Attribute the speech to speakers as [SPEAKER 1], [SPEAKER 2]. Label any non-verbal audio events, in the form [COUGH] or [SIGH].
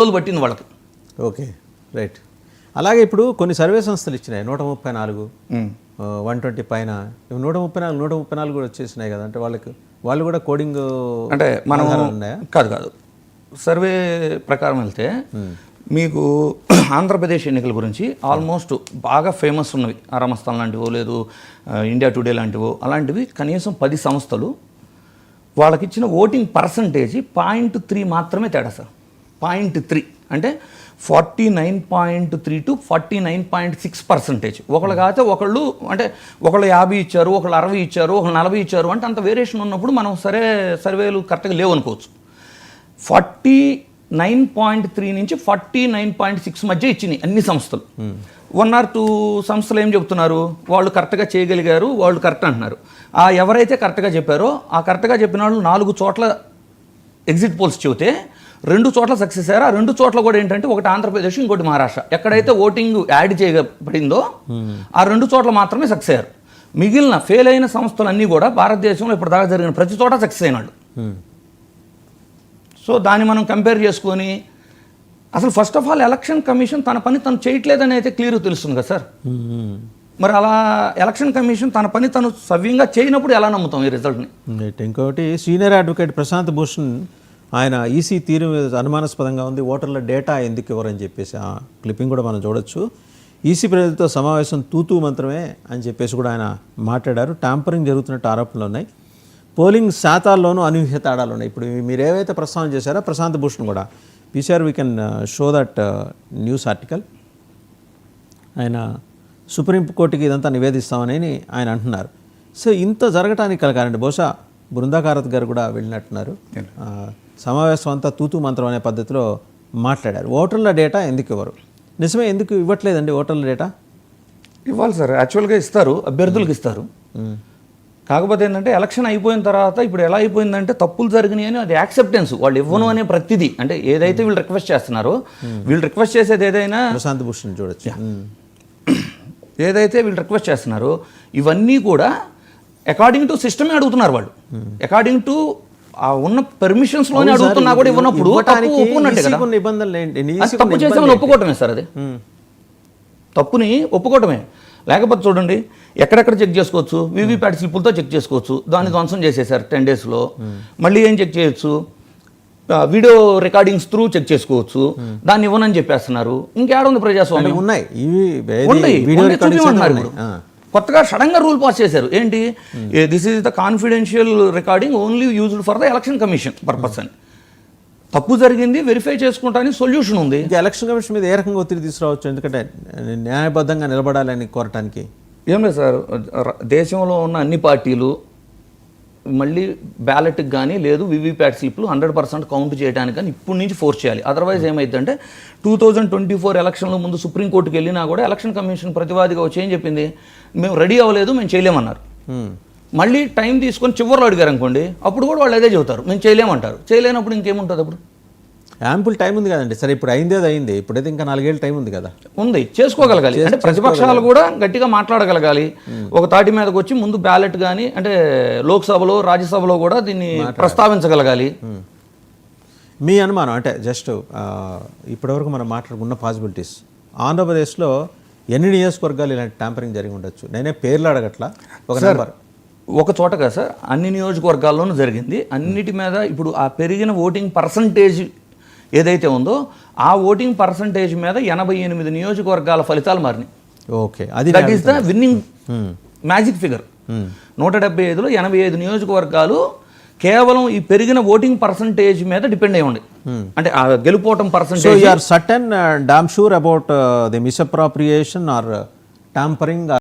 [SPEAKER 1] రోజులు పట్టింది వాళ్ళకి.
[SPEAKER 2] Okay right. అలాగే ఇప్పుడు కొన్ని సర్వే సంస్థలు ఇచ్చినాయి నూట ముప్పై నాలుగు వన్ ట్వంటీ పైన. ఇవి నూట ముప్పై నాలుగు నూట ముప్పై నాలుగు కూడా వచ్చేసినాయి కదా అంటే వాళ్ళకి వాళ్ళు కూడా కోడింగ్
[SPEAKER 1] అంటే మనం కాదు కాదు. సర్వే ప్రకారం వెళ్తే మీకు [CLEARS THROAT] ఆంధ్రప్రదేశ్ ఎన్నికల గురించి ఆల్మోస్ట్ బాగా ఫేమస్ ఉన్నవి. ఆరామస్థాన్ లాంటివో లేదు ఇండియా టుడే లాంటివో అలాంటివి కనీసం పది సంస్థలు వాళ్ళకి ఇచ్చిన ఓటింగ్ పర్సంటేజ్ పాయింట్ త్రీ మాత్రమే తేడా సార్. పాయింట్ త్రీ అంటే forty nine point three to forty nine point six percentage ఒకళ్ళు కాకపోతే ఒకళ్ళు అంటే ఒకళ్ళు యాభై ఇచ్చారు ఒకళ్ళు అరవై ఇచ్చారు ఒకళ్ళు నలభై ఇచ్చారు అంటే అంత వేరియేషన్ ఉన్నప్పుడు మనం సరే సర్వేలు కరెక్ట్గా లేవు అనుకోవచ్చు. ఫార్టీ నైన్ పాయింట్ త్రీ నుంచి ఫార్టీ నైన్ పాయింట్ సిక్స్ మధ్య ఇచ్చినాయి అన్ని సంస్థలు. వన్ ఆర్ టూ సంస్థలు ఏం చెప్తున్నారు వాళ్ళు కరెక్ట్గా చేయగలిగారు వాళ్ళు కరెక్ట్ అంటున్నారు. ఆ ఎవరైతే కరెక్ట్గా చెప్పారో ఆ కరెక్ట్గా చెప్పిన వాళ్ళు నాలుగు చోట్ల ఎగ్జిట్ పోల్స్ చెబితే రెండు చోట్ల సక్సెస్ అయ్యారు. ఆ రెండు చోట్ల కూడా ఏంటంటే ఒకటి ఆంధ్రప్రదేశ్ ఇంకోటి మహారాష్ట్ర. ఎక్కడైతే ఓటింగ్ యాడ్ చేయబడిందో ఆ రెండు చోట్ల మాత్రమే సక్సెస్ అయ్యారు. మిగిలిన ఫెయిల్ అయిన సంస్థలన్నీ కూడా భారతదేశంలో ఇప్పటిదాకా జరిగిన ప్రతి చోట సక్సెస్ అయినాడు సో దాన్ని మనం కంపేర్ చేసుకొని అసలు first of all election commission తన పని తను చేయట్లేదని అయితే క్లియర్ తెలుస్తుంది కదా సార్. మరి అలా ఎలక్షన్ కమిషన్ తన పని తను సవ్యంగా చేయనప్పుడు ఎలా నమ్ముతాం ఈ రిజల్ట్ని
[SPEAKER 2] రైట్ ఇంకొకటి సీనియర్ అడ్వకేట్ ప్రశాంత్ భూషణ్ ఆయన ఈసీ తీరు మీద అనుమానాస్పదంగా ఉంది ఓటర్ల డేటా ఎందుకు ఇవ్వరని చెప్పేసి ఆ క్లిప్పింగ్ కూడా మనం చూడొచ్చు. ఈసీ ప్రజలతో సమావేశం తూతూ మంత్రమే అని చెప్పేసి కూడా ఆయన మాట్లాడారు. ట్యాంపరింగ్ జరుగుతున్నట్టు ఆరోపణలు ఉన్నాయి. పోలింగ్ శాతాల్లోనూ అనూహ్య తేడాలు ఉన్నాయి. ఇప్పుడు మీరు ఏవైతే ప్రస్తావన చేశారో ప్రశాంత్ భూషణ్ కూడా. PCR we can show that news article ఆయన సుప్రీంకోర్టుకి ఇదంతా నివేదిస్తామని ఆయన అంటున్నారు. సో ఇంత జరగటానికి కల కారణం బహుశా బృందాకారత్ గారు కూడా వెళ్ళినట్టున్నారు. సమావేశం అంతా తూతూ మంత్రం అనే పద్ధతిలో మాట్లాడారు. ఓటర్ల డేటా ఎందుకు ఇవ్వరు? నిజమే ఎందుకు ఇవ్వట్లేదండి ఓటర్ల డేటా?
[SPEAKER 1] ఇవ్వాలి సార్. యాక్చువల్గా ఇస్తారు అభ్యర్థులకు ఇస్తారు. కాకపోతే ఏంటంటే ఎలక్షన్ అయిపోయిన తర్వాత ఇప్పుడు ఎలా అయిపోయిందంటే తప్పులు జరిగినాయి అని అది యాక్సెప్టెన్స్. వాళ్ళు ఇవ్వను అనే ప్రతిదీ. అంటే ఏదైతే వీళ్ళు రిక్వెస్ట్ చేస్తున్నారో వీళ్ళు రిక్వెస్ట్ చేసేది ఏదైనా
[SPEAKER 2] ప్రశాంత్ భూషణ్ చూడొచ్చు.
[SPEAKER 1] ఏదైతే వీళ్ళు రిక్వెస్ట్ చేస్తున్నారో ఇవన్నీ కూడా అకార్డింగ్ టు సిస్టమే అడుగుతున్నారు వాళ్ళు. అకార్డింగ్ టు ఆ ఉన్న పెర్మిషన్స్లోనే అడుగుతున్నా కూడా ఇవ్వనప్పుడు
[SPEAKER 2] ఏంటి?
[SPEAKER 1] తప్పు చేసామని ఒప్పుకోవటమే సార్ అది. తప్పుని ఒప్పుకోవటమే. లేకపోతే చూడండి ఎక్కడెక్కడ చెక్ చేసుకోవచ్చు? వీవీప్యాట్ స్లిప్పులతో చెక్ చేసుకోవచ్చు. దాన్ని ధ్వంసం చేసేసారు టెన్ డేస్లో మళ్ళీ ఏం చెక్ చేయొచ్చు? వీడియో రికార్డింగ్స్ త్రూ చెక్ చేసుకోవచ్చు. దాన్ని ఇవ్వనని చెప్పేస్తున్నారు. ఇంకేడుంది ప్రజాస్వామ్యం?
[SPEAKER 2] ఉన్నాయి.
[SPEAKER 1] ఉన్నాయి. కొత్తగా సడన్గా రూల్ పాస్ చేశారు. ఏంటి? This is the confidential recording only used for the election commission purpose అని. తప్పు జరిగింది వెరిఫై చేసుకుంటానికి సొల్యూషన్ ఉంది.
[SPEAKER 2] ఎలక్షన్ కమిషన్ మీద ఏ రకంగా ఒత్తిడి తీసుకురావచ్చు? ఎందుకంటే న్యాయబద్ధంగా నిలబడాలని కోరటానికి.
[SPEAKER 1] ఏం లేదు సార్ దేశంలో ఉన్న అన్ని పార్టీలు మళ్ళీ బ్యాలెట్కి కానీ లేదు వివిప్యాట్ స్లిప్లు హండ్రెడ్ పర్సెంట్ కౌంట్ చేయడానికి కానీ ఇప్పటి నుంచి ఫోర్స్ చేయాలి. అదర్వైజ్ ఏమైందంటే టూ థౌజండ్ ట్వంటీ ఫోర్ ఎలక్షన్ల ముందు సుప్రీంకోర్టుకి వెళ్ళినా కూడా ఎలక్షన్ కమిషన్ ప్రతివాదిగా వచ్చి ఏం చెప్పింది? మేము రెడీ అవ్వలేదు మేము చేయలేమన్నారు.
[SPEAKER 2] మ్మ్.
[SPEAKER 1] మళ్ళీ టైం తీసుకొని చివరిలో అడిగారు అనుకోండి అప్పుడు కూడా వాళ్ళు అదే చెబుతారు మేము చేయలేమంటారు. చేయలేనప్పుడు ఇంకేముంటుంది అప్పుడు?
[SPEAKER 2] యాంపుల్ టైం ఉంది కదండి. సరే ఇప్పుడు అయిందేది అయింది. ఇప్పుడైతే ఇంకా నాలుగేళ్ళు టైం ఉంది కదా.
[SPEAKER 1] ఉంది. చేసుకోగలగాలి. అంటే ప్రతిపక్షాలు కూడా గట్టిగా మాట్లాడగలగాలి. ఒక తాటి మీదకి వచ్చి ముందు బ్యాలెట్ కానీ అంటే లోక్సభలో రాజ్యసభలో కూడా దీన్ని ప్రస్తావించగలగాలి.
[SPEAKER 2] మీ అనుమానం అంటే జస్ట్ ఇప్పటివరకు మనం మాట్లాడుకున్న పాసిబిలిటీస్ ఆంధ్రప్రదేశ్లో ఎన్ని నియోజకవర్గాలు ఇలాంటి ట్యాంపరింగ్ జరిగి ఉండొచ్చు? నేనే పేర్లు అడగట్లా? ఒక నెంబర్
[SPEAKER 1] ఒక చోట కదా సార్ అన్ని నియోజకవర్గాల్లోనూ జరిగింది. అన్నిటి మీద ఇప్పుడు ఆ పెరిగిన ఓటింగ్ పర్సంటేజ్ ఏదైతే ఉందో ఆ ఓటింగ్ పర్సంటేజ్ మీద ఎనభై ఎనిమిది నియోజకవర్గాల ఫలితాలు మారినాయి.
[SPEAKER 2] ఓకే అది
[SPEAKER 1] that is the winning magic figure నూట డెబ్బై ఐదులో ఎనభై ఐదు నియోజకవర్గాలు కేవలం ఈ పెరిగిన ఓటింగ్ పర్సంటేజ్ మీద డిపెండ్ అయి ఉంది అంటే ఆ గెలుపోవటం percentage
[SPEAKER 2] certain damn sure about the misappropriation or tampering